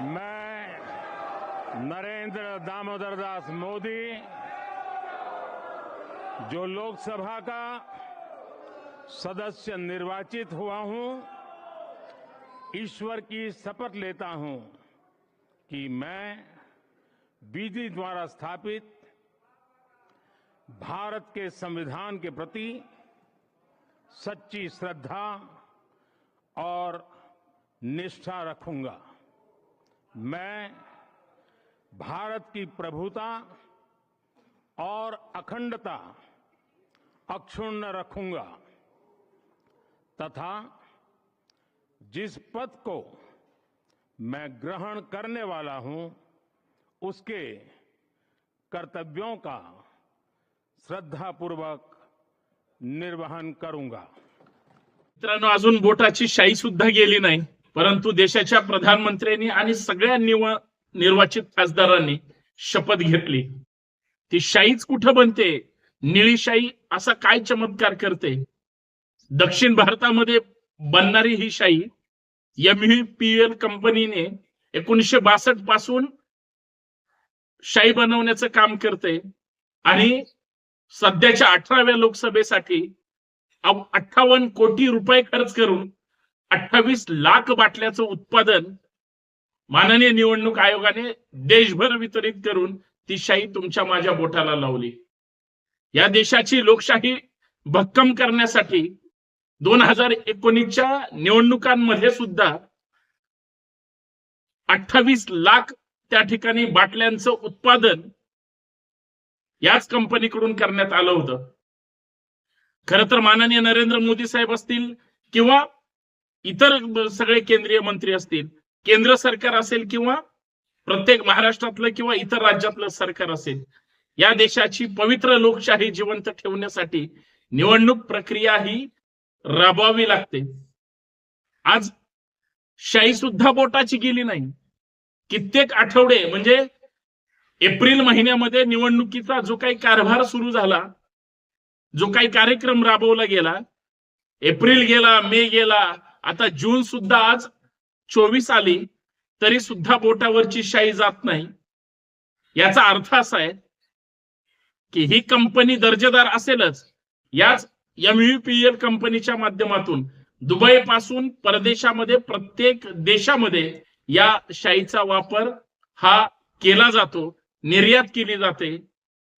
मैं नरेंद्र दामोदर दास मोदी, जो लोकसभा का सदस्य निर्वाचित हुआ हूँ, ईश्वर की शपथ लेता हूँ कि मैं विधि द्वारा स्थापित भारत के संविधान के प्रति सच्ची श्रद्धा और निष्ठा रखूँगा। मैं भारत की प्रभुता और अखंडता अक्षुण्ण रखूँगा तथा जिस पद को मैं ग्रहण करने वाला हूँ, उसके कर्तव्यों का श्रद्धापूर्वक निर्वहन करूँगा। मित्रांनो, अजून बोटाची शाही सुद्धा गेली नाही. परंतु देशाच्या प्रधानमंत्र्यांनी आणि सगळ्या निव निर्वाचित खासदारांनी शपथ घेतली. ती शाईच कुठं बनते? निळी असा काय चमत्कार करते? दक्षिण भारतामध्ये बनणारी ही शाई एमपीएल कंपनीने एकोणीसशे बासष्टपासून शाही बनवण्याचं काम करते आणि सध्याच्या अठराव्या लोकसभेसाठी अठ्ठावन्न कोटी रुपये खर्च करून अठ्ठावीस लाख बाटल्याचं उत्पादन माननीय निवडणूक आयोगाने देशभर वितरित करून ती शाही तुमच्या माझ्या बोटाला लावली. या देशाची लोकशाही भक्कम करण्यासाठी दोन हजार एकोणीसच्या निवडणुकांमध्ये सुद्धा अठ्ठावीस लाख त्या ठिकाणी बाटल्यांचं उत्पादन याच कंपनीकडून करण्यात आलं होतं. खर तर माननीय नरेंद्र मोदी साहेब असतील किंवा इतर सगळे केंद्रीय मंत्री असतील केंद्र सरकार असेल किंवा प्रत्येक महाराष्ट्रातलं किंवा इतर राज्यातलं सरकार असेल या देशाची पवित्र लोकशाही जिवंत ठेवण्यासाठी निवडणूक प्रक्रिया ही राबवावी लागते. आज शाही सुद्धा बोटाची गेली नाही. कित्येक आठवडे म्हणजे एप्रिल महिन्यामध्ये निवडणुकीचा जो काही कारभार सुरू झाला जो काही कार्यक्रम राबवला गेला एप्रिल गेला मे गेला आता जून सुद्धा आज चोवीस आली तरी सुद्धा बोटावरची शाई जात नाही. याचा अर्थ असा आहे की ही कंपनी दर्जेदार असेलच. याच एमयुपीएल कंपनीच्या माध्यमातून दुबई पासून परदेशामध्ये प्रत्येक देशामध्ये या शाईचा वापर हा केला जातो निर्यात केली जाते.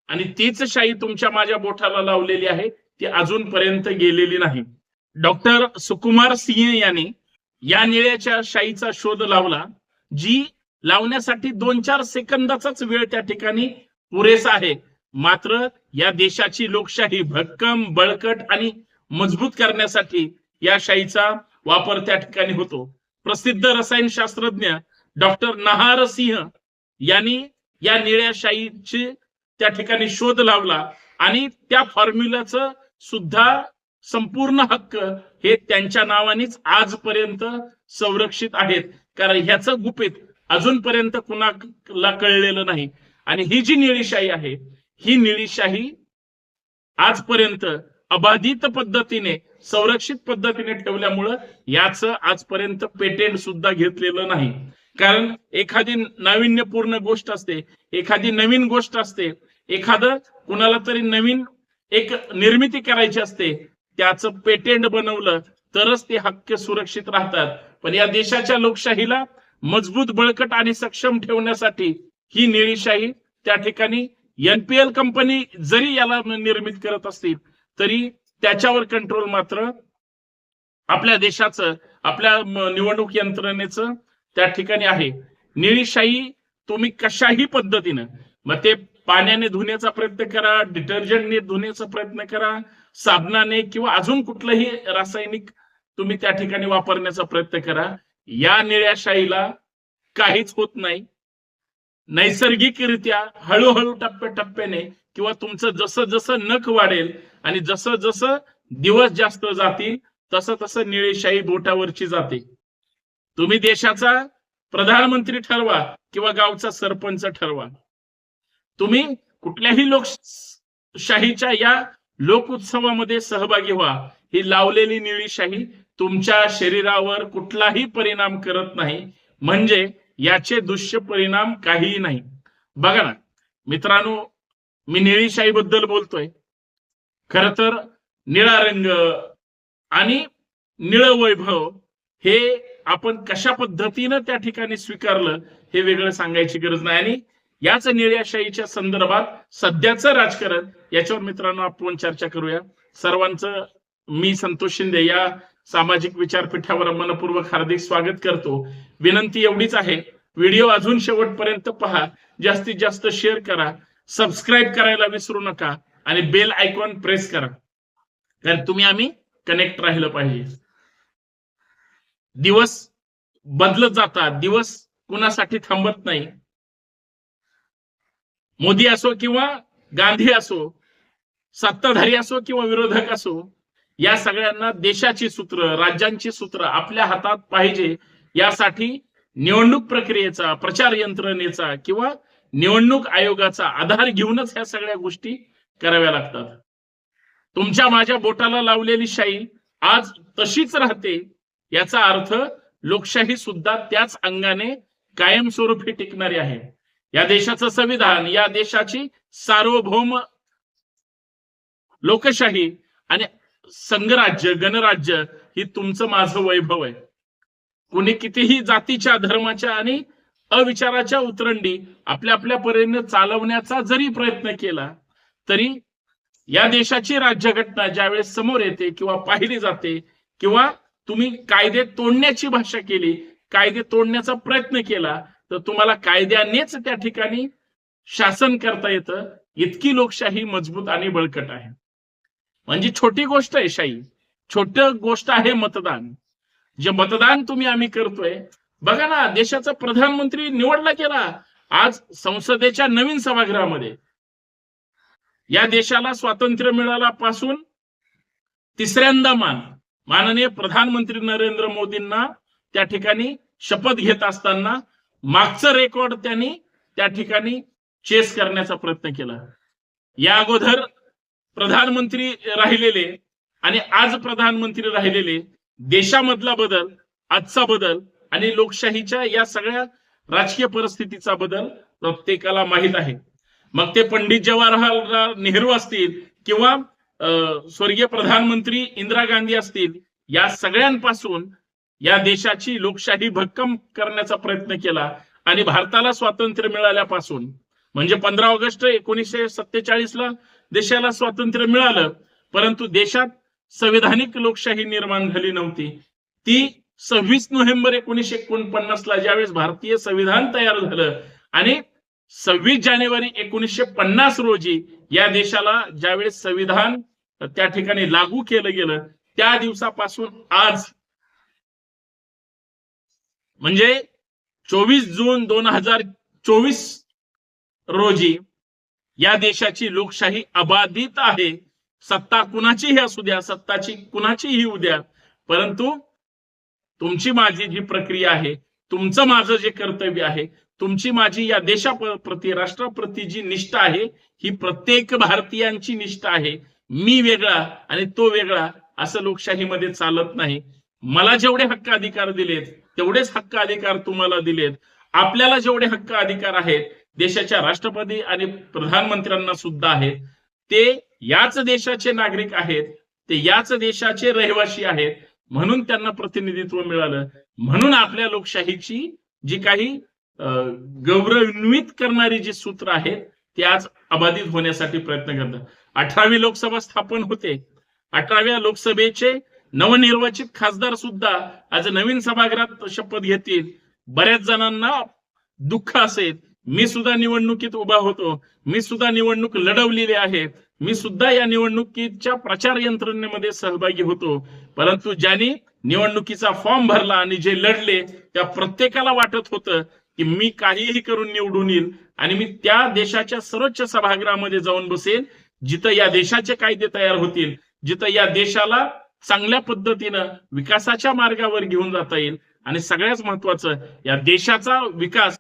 आणि तीच शाही तुमच्या माझ्या बोटाला लावलेली आहे ती अजूनपर्यंत गेलेली नाही. डॉक्टर सुकुमार सिंह यांनी या निळ्याच्या शाईचा शोध लावला जी लावण्यासाठी दोन चार सेकंदाचाच वेळ त्या ठिकाणी पुरेसा आहे. मात्र या देशाची लोकशाही भक्कम बळकट आणि मजबूत करण्यासाठी या शाईचा वापर त्या ठिकाणी होतो. प्रसिद्ध रसायनशास्त्रज्ञ डॉक्टर नहार सिंह यांनी या निळ्या शाईची त्या ठिकाणी शोध लावला आणि त्या फॉर्म्युलाचं सुद्धा संपूर्ण हक्क हे त्यांच्या नावानेच आजपर्यंत संरक्षित आहेत. कारण ह्याचं गुपित अजूनपर्यंत कुणाला कळलेलं नाही. आणि ही जी निळीशाही आहे ही निळीशाही आजपर्यंत अबाधित पद्धतीने संरक्षित पद्धतीने ठेवल्यामुळं याच आजपर्यंत पेटेंट सुद्धा घेतलेलं नाही. कारण एखादी नाविन्यपूर्ण गोष्ट असते एखादी नवीन गोष्ट असते एखादं कुणाला तरी नवीन एक निर्मिती करायची असते त्याचं पेटेंट बनवलं तरच ते हक्क सुरक्षित राहतात. पण या देशाच्या लोकशाहीला मजबूत बळकट आणि सक्षम ठेवण्यासाठी ही निळीशाही त्या ठिकाणी एनपीएल कंपनी जरी याला निर्मित करत असतील तरी त्याच्यावर कंट्रोल मात्र आपल्या देशाचं आपल्या निवडणूक यंत्रणेचं त्या ठिकाणी आहे. निळीशाही तुम्ही कशाही पद्धतीनं मग ते पाण्याने धुण्याचा प्रयत्न करा डिटर्जंटने धुण्याचा प्रयत्न करा साबणाने किंवा अजून कुठलंही रासायनिक तुम्ही त्या ठिकाणी वापरण्याचा प्रयत्न करा. या निळ्या शाईला काहीच होत नाही. नैसर्गिकरित्या हळूहळू टप्प्याटप्प्याने किंवा तुमचं जसं जसं नख वाढेल आणि जसं जसं दिवस जास्त जातील तसं तसं निळेशाही बोटावरची जाते. तुम्ही देशाचा प्रधानमंत्री ठरवा किंवा गावचा सरपंच ठरवा. तुम्ही कुठल्याही लोकशाहीच्या या लोक उत्सवामध्ये सहभागी व्हा. ही लावलेली निळी शाही तुमच्या शरीरावर कुठलाही परिणाम करत नाही. म्हणजे याचे दुष्परिणाम काहीही नाही. बघा ना मित्रांनो मी निळीशाही बद्दल बोलतोय. खर तर निळा रंग आणि निळ वैभव हे आपण कशा पद्धतीनं त्या ठिकाणी स्वीकारलं हे वेगळं सांगायची गरज नाही. आणि याच निळ्याशाहीच्या संदर्भात सध्याचं राजकारण याच्यावर मित्रांनो आपण चर्चा करूया. सर्वांचं मी संतोष शिंदे या सामाजिक विचारपीठावर मनपूर्वक हार्दिक स्वागत करतो. विनंती एवढीच आहे व्हिडिओ अजून शेवटपर्यंत पहा जास्तीत जास्त शेअर करा सबस्क्राईब करायला विसरू नका आणि बेल आयकॉन प्रेस करा. कारण तुम्ही आम्ही कनेक्ट राहिलं पाहिजे. दिवस बदलत जातात दिवस कुणासाठी थांबत नाही. मोदी असो किंवा गांधी असो सत्ताधारी असो किंवा विरोधक असो या सगळ्यांना देशाची सूत्र राज्यांची सूत्र आपल्या हातात पाहिजे यासाठी निवडणूक प्रक्रियेचा प्रचार यंत्रणेचा किंवा निवडणूक आयोगाचा आधार घेऊनच ह्या सगळ्या गोष्टी कराव्या लागतात. तुमच्या माझ्या बोटाला लावलेली शाही आज तशीच राहते याचा अर्थ लोकशाही सुद्धा त्याच अंगाने कायमस्वरूपी टिकणारी आहे. या देशाचं संविधान या देशाची सार्वभौम लोकशाही आणि संघराज्य गणराज्य ही तुमचं माझं वैभव आहे. कुणी कितीही जातीच्या धर्माच्या आणि अविचाराच्या उतरंडी आपल्या आपल्या परीने चालवण्याचा जरी प्रयत्न केला तरी या देशाची राज्यघटना ज्यावेळेस समोर येते किंवा पाहिली जाते किंवा तुम्ही कायदे तोडण्याची भाषा केली कायदे तोडण्याचा प्रयत्न केला तर तुम्हाला कायद्यानेच त्या ठिकाणी शासन करता येतं. इतकी लोकशाही मजबूत आणि बळकट आहे. म्हणजे छोटी गोष्ट आहे शाही. छोट गोष्ट आहे मतदान. जे मतदान तुम्ही आम्ही करतोय बघा ना देशाचा प्रधानमंत्री निवडला गेला. आज संसदेच्या नवीन सभागृहामध्ये. या देशाला स्वातंत्र्य मिळाल्यापासून तिसऱ्यांदा मान. माननीय प्रधानमंत्री नरेंद्र मोदींना त्या ठिकाणी शपथ घेत असताना मागचं रेकॉर्ड त्यांनी त्या ठिकाणी चेस करण्याचा प्रयत्न केला. या अगोदर प्रधानमंत्री राहिलेले आणि आज प्रधानमंत्री राहिलेले देशामधला बदल आजचा बदल आणि लोकशाहीच्या या सगळ्या राजकीय परिस्थितीचा बदल प्रत्येकाला माहीत आहे. मग ते पंडित जवाहरलाल नेहरू असतील किंवा स्वर्गीय प्रधानमंत्री इंदिरा गांधी असतील या सगळ्यांपासून या देशाची लोकशाही भक्कम करण्याचा प्रयत्न केला आणि भारताला स्वातंत्र्य मिळाल्यापासून म्हणजे पंधरा ऑगस्ट एकोणीसशे सत्तेचाळीस ला देशाला स्वातंत्र्य मिळालं परंतु देशात संविधानिक लोकशाही निर्माण झाली नव्हती. ती सव्वीस नोव्हेंबर एकोणीसशे एकोणपन्नास ला ज्यावेळेस भारतीय संविधान तयार झालं आणि सव्वीस जानेवारी एकोणीसशे पन्नास रोजी या देशाला ज्यावेळेस संविधान त्या ठिकाणी लागू केलं गेलं त्या दिवसापासून आज म्हणजे चोवीस जून दोन हजार चोवीस रोजी या देशाची लोकशाही अबाधित आहे. सत्ता कुणाचीही असू द्या सत्ताची कुणाचीही उद्या परंतु तुमची माझी जी प्रक्रिया आहे तुमचं माझं जे कर्तव्य आहे तुमची माझी या देशाप्रती राष्ट्राप्रती जी निष्ठा आहे ही प्रत्येक भारतीयांची निष्ठा आहे. मी वेगळा आणि तो वेगळा असं लोकशाहीमध्ये चालत नाही. मला जेवढे हक्क अधिकार दिलेत तेवढेच हक्क अधिकार तुम्हाला दिलेत. आपल्याला जेवढे हक्क अधिकार आहेत देशाच्या राष्ट्रपती आणि प्रधानमंत्र्यांना सुद्धा आहेत. ते याच देशाचे नागरिक आहेत ते याच देशाचे रहिवासी आहेत. म्हणून त्यांना प्रतिनिधित्व मिळालं. म्हणून आपल्या लोकशाहीची जी काही गौरवान्वित करणारी जी सूत्र आहेत ते आज अबाधित होण्यासाठी प्रयत्न करतात. अठरावी लोकसभा स्थापन होते. अठराव्या लोकसभेचे नवनिर्वाचित खासदार सुद्धा आज नवीन सभागृहात शपथ घेतील. बऱ्याच जणांना दुःख असेल. मी सुद्धा निवडणुकीत उभा होतो. मी सुद्धा निवडणूक लढवलेली आहे. मी सुद्धा या निवडणुकीच्या प्रचार यंत्रणेमध्ये सहभागी होतो. परंतु ज्यांनी निवडणुकीचा फॉर्म भरला आणि जे लढले त्या प्रत्येकाला वाटत होतं की मी काहीही करून निवडून येईल आणि मी त्या देशाच्या सर्वोच्च सभागृहामध्ये जाऊन बसेल जिथं या देशाचे कायदे तयार होतील जिथं या देशाला चांगल्या पद्धतीनं विकासाच्या मार्गावर घेऊन जाता येईल. आणि सगळ्यात महत्वाचं या देशाचा विकास